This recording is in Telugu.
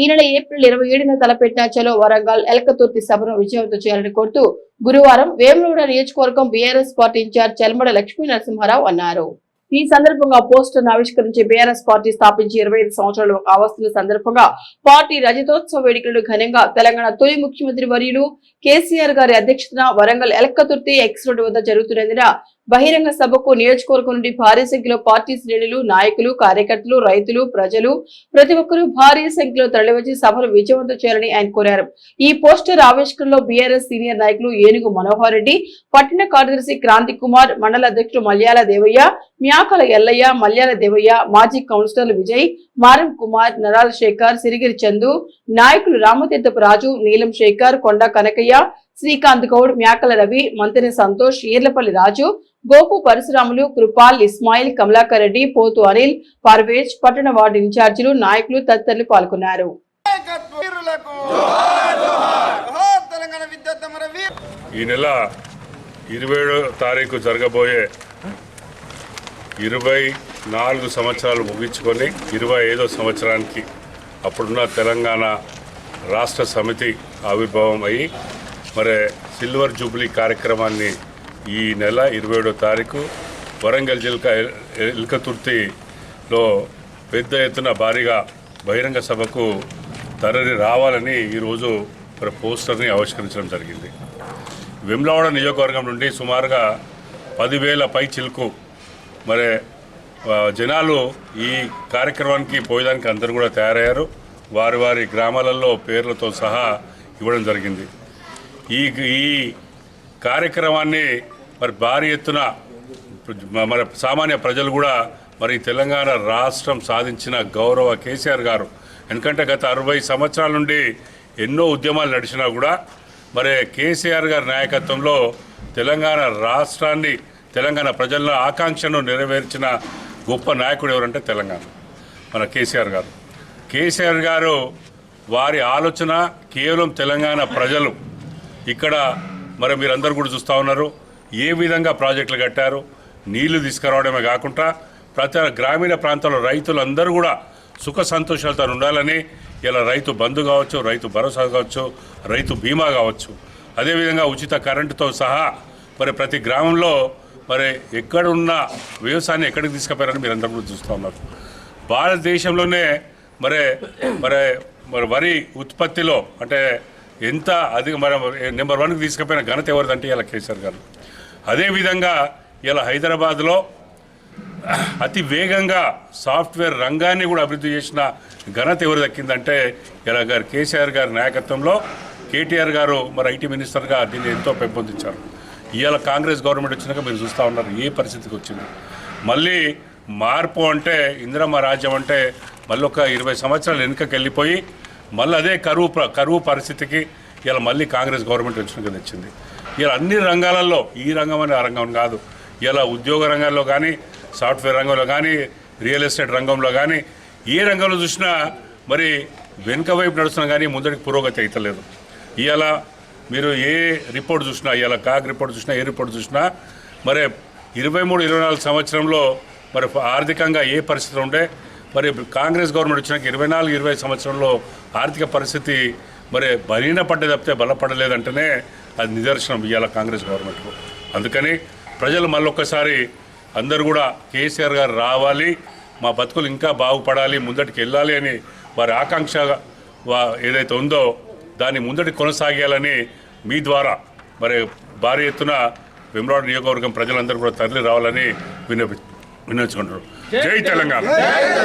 ఈ నెల ఏప్రిల్ ఇరవై ఏడున తలపెట్టిన చలో వరంగల్ ఎలకతుర్తి సభను విజయవంతం చేయాలని కోరుతూ గురువారం వేములూడ నియోజకవర్గం BRS party incharge Chalmada Lakshmi Narasimha Rao అన్నారు. ఈ సందర్భంగా పోస్టర్ ఆవిష్కరించి బీఆర్ఎస్ పార్టీ స్థాపించి ఇరవై ఐదు సంవత్సరాలు కావస్తున్న సందర్భంగా పార్టీ రజతోత్సవ వేడుకలను ఘనంగా తెలంగాణ తొలి ముఖ్యమంత్రి వర్యులు కేసీఆర్ గారి అధ్యక్షతన వరంగల్ ఎలక్కతుర్తి ఎక్స్ రోడ్డు వద్ద జరుగుతున్నందున బహిరంగ సభకు నియోజకవర్గం నుండి భారీ సంఖ్యలో పార్టీ శ్రేణులు నాయకులు కార్యకర్తలు రైతులు ప్రజలు ప్రతి ఒక్కరూ భారీ సంఖ్యలో తరలివచ్చి సభను విజయవంతం చేయాలని ఆయన కోరారు. ఈ పోస్టర్ ఆవిష్కరణలో బీఆర్ఎస్ సీనియర్ నాయకులు ఏనుగు మనోహర్ రెడ్డి పట్టణ కార్యదర్శి క్రాంతి కుమార్ మండల అధ్యక్షుడు మల్యాల దేవయ్య మ్యాకల ఎల్లయ్య మల్యాల దేవయ్య మాజీ కౌన్సిలర్ విజయ్ మారం కుమార్ నరాల శేఖర్ సిరిగిరి చందు నాయకులు రామతీర్థపు రాజు నీలం శేఖర్ కొండ కనకయ్య శ్రీకాంత్ గౌడ్ మ్యాకల రవి మంతెన సంతోష్ ఈర్లపల్లి రాజు గోపు పరశురాములు కృపాల్ ఇస్మాయిల్ కమలాకర్ రెడ్డి పోతు అనిల్ పర్వేజ్ పట్టణ వార్డు ఇన్ఛార్జీలు నాయకులు తదితరులు పాల్గొన్నారు. ఈ నెల ఇరవై ఏడో తారీఖు జరగబోయే ఇరవై నాలుగు సంవత్సరాలు ముగించుకొని ఇరవై ఐదో సంవత్సరానికి అప్పుడున్న తెలంగాణ రాష్ట్ర సమితి ఆవిర్భావం అయ్యి మరి సిల్వర్ జూబ్లీ కార్యక్రమాన్ని ఈ నెల ఇరవై ఏడో తారీఖు వరంగల్ జిల్కా ఎల్కతుర్తిలో పెద్ద ఎత్తున భారీగా బహిరంగ సభకు తరలి రావాలని ఈరోజు మరి పోస్టర్ని ఆవిష్కరించడం జరిగింది. వెమ్లవాడ నియోజకవర్గం నుండి సుమారుగా పదివేల పై చిలుకు మరి జనాలు ఈ కార్యక్రమానికి పోయేదానికి అందరూ కూడా తయారయ్యారు. వారి వారి గ్రామాలలో పేర్లతో సహా ఇవ్వడం జరిగింది. ఈ ఈ కార్యక్రమాన్ని మరి భారీ ఎత్తున మన సామాన్య ప్రజలు కూడా మరి తెలంగాణ రాష్ట్రం సాధించిన గౌరవ కేసీఆర్ గారు. ఎందుకంటే గత అరవై సంవత్సరాల నుండి ఎన్నో ఉద్యమాలు నడిచినా కూడా మరి కేసీఆర్ గారి నాయకత్వంలో తెలంగాణ రాష్ట్రాన్ని తెలంగాణ ప్రజల ఆకాంక్షను నెరవేర్చిన గొప్ప నాయకుడు ఎవరంటే తెలంగాణ మన కేసీఆర్ గారు. కేసీఆర్ గారు వారి ఆలోచన కేవలం తెలంగాణ ప్రజలు. ఇక్కడ మరి మీరందరూ కూడా చూస్తూ ఉన్నారు ఏ విధంగా ప్రాజెక్టులు కట్టారు నీళ్ళు తీసుకురావడమే కాకుండా ప్రతి గ్రామీణ ప్రాంతాల్లో రైతులందరూ కూడా సుఖ సంతోషాలతో ఉండాలని ఇలా రైతు బంధు కావచ్చు రైతు భరోసా కావచ్చు రైతు బీమా కావచ్చు అదేవిధంగా ఉచిత కరెంటుతో సహా మరి ప్రతి గ్రామంలో మరి ఎక్కడ ఉన్న వ్యవసాయాన్ని ఎక్కడికి తీసుకుపోయారని మీరు అందరూ కూడా చూస్తూ ఉన్నారు. భారతదేశంలోనే మరి మరి మరి వరి ఉత్పత్తిలో అంటే ఎంత అధిక మరి నెంబర్ వన్కి తీసుకుపోయిన ఘనత ఎవరిదంటే ఇలా కేసీఆర్ గారు. అదేవిధంగా ఇలా హైదరాబాద్లో అతి వేగంగా సాఫ్ట్వేర్ రంగాన్ని కూడా అభివృద్ధి చేసిన ఘనత ఎవరు దక్కిందంటే ఇలా గారు కేసీఆర్ గారి నాయకత్వంలో కేటీఆర్ గారు మరి ఐటీ మినిస్టర్గా దీన్ని ఎంతో పెంపొందించారు. ఇవాళ కాంగ్రెస్ గవర్నమెంట్ వచ్చినాక మీరు చూస్తూ ఉన్నారు ఏ పరిస్థితికి వచ్చింది? మళ్ళీ మార్పు అంటే ఇందిరమ్మ రాజ్యం అంటే మళ్ళీ ఒక ఇరవై సంవత్సరాలు వెనుకకి వెళ్ళిపోయి మళ్ళీ అదే కరువు కరువు పరిస్థితికి ఇలా మళ్ళీ కాంగ్రెస్ గవర్నమెంట్ వచ్చినాక తెచ్చింది. ఇలా అన్ని రంగాలలో ఈ రంగం అనే ఆ రంగం కాదు. ఇలా ఉద్యోగ రంగాల్లో కానీ సాఫ్ట్వేర్ రంగంలో కానీ రియల్ ఎస్టేట్ రంగంలో కానీ ఏ రంగంలో చూసినా మరి వెనుక వైపు నడుస్తున్నా కానీ ముందరికి పురోగతి అవుతలేదు ఇలా మీరు ఏ రిపోర్ట్ చూసినా ఇవాళ కాగ్ రిపోర్ట్ చూసినా ఏ రిపోర్ట్ చూసినా మరి ఇరవై మూడు ఇరవై నాలుగు సంవత్సరంలో మరి ఆర్థికంగా ఏ పరిస్థితి ఉండే మరి కాంగ్రెస్ గవర్నమెంట్ వచ్చినాక ఇరవై నాలుగు ఇరవై సంవత్సరంలో ఆర్థిక పరిస్థితి మరి బలీన పడ్డ తప్పితే బలపడలేదంటేనే అది నిదర్శనం ఇవాళ కాంగ్రెస్ గవర్నమెంట్కు. అందుకని ప్రజలు మళ్ళొక్కసారి అందరూ కూడా కేసీఆర్ గారు రావాలి మా బతుకులు ఇంకా బాగుపడాలి ముందటికి వెళ్ళాలి అని వారి ఆకాంక్ష ఏదైతే ఉందో దాన్ని ముందటి కొనసాగాలని మీ ద్వారా మరి భారీ ఎత్తున వెమ్రాడ్ నియోజకవర్గం ప్రజలందరూ కూడా తరలి రావాలని విన్నపి విన్నవించుకుంటారు జై తెలంగాణ.